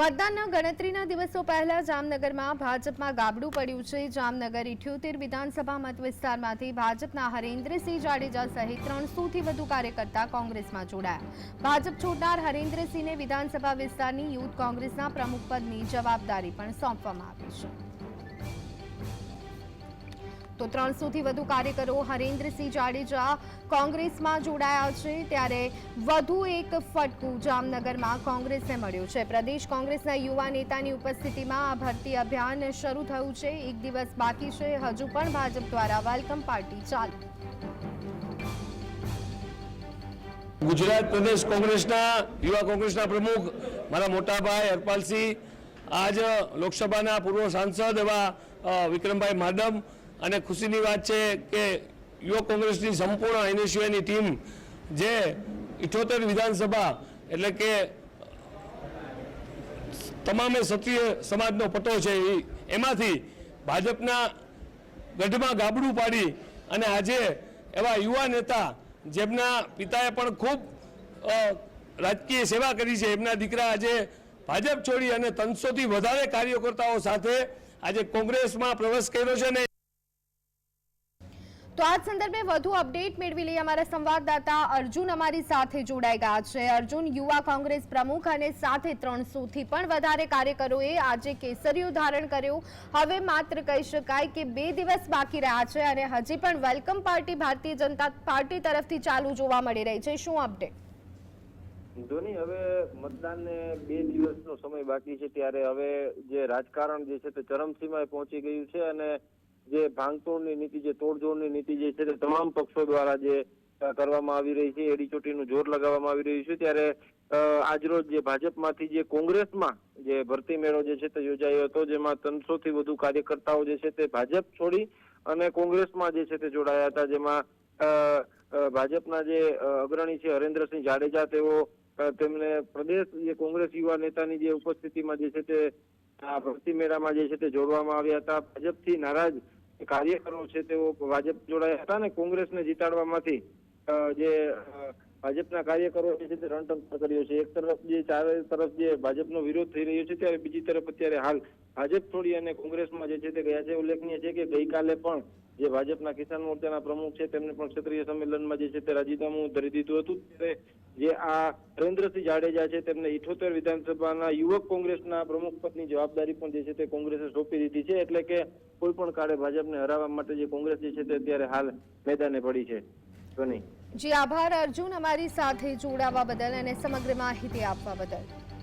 મતદાનના ગણતરીના દિવસો પહેલા જામનગરમાં ભાજપમાં ગાબડું પડ્યું છે. જામનગર ઇઠ્યોતેર વિધાનસભા મત વિસ્તારમાંથી ભાજપના હરેન્દ્રસિંહ જાડેજા સહિત ત્રણસોથી વધુ કાર્યકર્તા કોંગ્રેસમાં જોડાયા. ભાજપ છોડનાર હરેન્દ્રસિંહને વિધાનસભા વિસ્તારની યુથ કોંગ્રેસના પ્રમુખ પદની જવાબદારી પણ સોંપવામાં આવી છે. તો ત્રણસોથી વધુ કાર્યકરો હરેન્દ્રસિંહ જાડેજા કોંગ્રેસમાં જોડાયા છે. ત્યારે વધુ એક ફટકું જામનગરમાં કોંગ્રેસને મળ્યું છે. પ્રદેશ કોંગ્રેસના યુવા નેતાની ઉપસ્થિતિમાં આ ભરતી અભિયાન શરૂ થયું છે. એક દિવસ બાકી છે. હજુ પણ ભાજપ દ્વારા વેલકમ પાર્ટી ચાલુ. ગુજરાત પ્રદેશ કોંગ્રેસના, યુવા કોંગ્રેસના પ્રમુખ મારા મોટાભાઈ હરપાલસિંહ, આજ લોકસભાના પૂર્વ સાંસદ એવા વિક્રમભાઈ માડમ અને ખુશીની વાત છે કે યુવક કોંગ્રેસની સંપૂર્ણ એનએસયુની ટીમ જે ઇઠોતેર વિધાનસભા એટલે કે તમામે ક્ષત્રિય સમાજનો પટો છે એમાંથી ભાજપના ગઢમાં ગાબડું પાડી અને આજે એવા યુવા નેતા જેમના પિતાએ પણ ખૂબ રાજકીય સેવા કરી છે, એમના દીકરા આજે ભાજપ છોડી અને ત્રણસોથી વધારે કાર્યકર્તાઓ સાથે આજે કોંગ્રેસમાં પ્રવેશ કર્યો છે ને તો આ સંદર્ભે વધુ અપડેટ મેળવી લઈએ અમારા સંવાદદાતા અર્જુન અમારી સાથે જોડાઈ ગયા છે. અર્જુન, યુવા કોંગ્રેસ પ્રમુખ અને સાથે ત્રણસોથી પણ વધારે કાર્યકરોએ આજે કેસરિયું ધારણ કર્યું. હવે માત્ર કહી શકાય કે બે દિવસ બાકી રહ્યા છે અને હજી પણ welcome party Bharatiya Janata party તરફથી ચાલુ જોવા મળી રહી છે. શું અપડેટ? ધોની હવે મતદાનને બે દિવસનો સમય બાકી છે, ત્યારે હવે જે રાજકારણ જે છે તે ચરમસીમાએ પહોંચી ગયું છે અને જે ભાંગતોડની નીતિ, જે તોડજોડની નીતિ જે છે તે તમામ પક્ષો દ્વારા જે કરવામાં આવી રહી છે એડી જોર લગાવવામાં આવી રહ્યું છે. ત્યારે આજરોજ જે ભાજપમાંથી જે કોંગ્રેસમાં જે ભરતી મેળો જે છે તે યોજાયો હતો, જેમાં ત્રણસો થી વધુ કાર્યકર્તાઓ જે છે તે ભાજપ છોડી અને કોંગ્રેસમાં જે છે તે જોડાયા હતા. જેમાં ભાજપના જે અગ્રણી છે હરેન્દ્રસિંહ જાડેજા, તેઓ તેમને પ્રદેશ, જે કોંગ્રેસ યુવા નેતાની જે ઉપસ્થિતિમાં જે છે તે, આ ભરતી મેળામાં જે છે તે જોડવામાં આવ્યા હતા. ભાજપથી નારાજ કાર્યકરો છે તેઓ ભાજપ જોડાયા હતા ને કોંગ્રેસને જીતાડવામાંથી જે ભાજપના કાર્યકરો છે તે રણતંત્ર કર્યો છે. એક તરફ જે ચારે તરફ જે ભાજપનો વિરોધ થઈ રહ્યો છે ત્યારે બીજી તરફ અત્યારે હાલ ભાજપ છોડી અને કોંગ્રેસમાં જે છે તે ગયા છે. ઉલ્લેખનીય છે કે ગઈકાલે પણ જે ભાજપના કિસાન મોરચાના પ્રમુખ છે, તેમને પણ ક્ષત્રિય સંમેલનમાં જે છે તે રાજીનામું ધરી દીધું હતું. ત્યારે જે આ નરેન્દ્રસિંહ જાડેજા છે, તેમને ઇઠોતેર વિધાનસભાના યુવક કોંગ્રેસના પ્રમુખ પદની જવાબદારી પણ જે છે તે કોંગ્રેસે સોંપી દીધી છે, એટલે કે કોઈ પણ કાળે ભાજપને હરાવવા માટે જે કોંગ્રેસ જે છે તે અત્યારે હાલ મેદાને પડી છે. જી, આભાર અર્જુન અમારી સાથે જોડાવા બદલ અને સમગ્ર માહિતી આપવા બદલ.